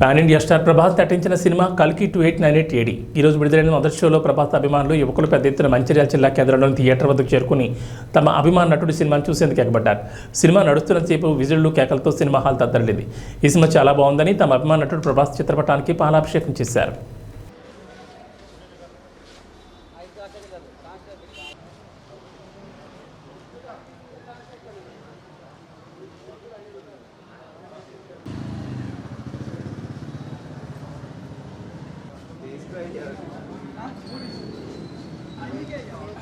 Pan India star Prabhas నటించిన cinema కల్కి two eight nine eight AD. ఈరోజు విడుదలైన మొదటి షోలో ప్రభాస్ అభిమానులు యువకులు పెద్ద ఎత్తున మంచిర్యాల జిల్లా కేంద్రంలోని థియేటర్ వద్దకు చేరుకుని తమ అభిమాన నటుడి సినిమాను చూసేందుకు ఎగబడ్డారు. సినిమా నడుస్తున్న సేపు విజుళ్ళు కేకలతో సినిమా హాల్ తద్దరలేదు. ఈ సినిమా చాలా బాగుందని తమ అభిమాన నటుడు ప్రభాస్ చిత్రపటానికి పాలాభిషేకం చేశారు. 아니게요.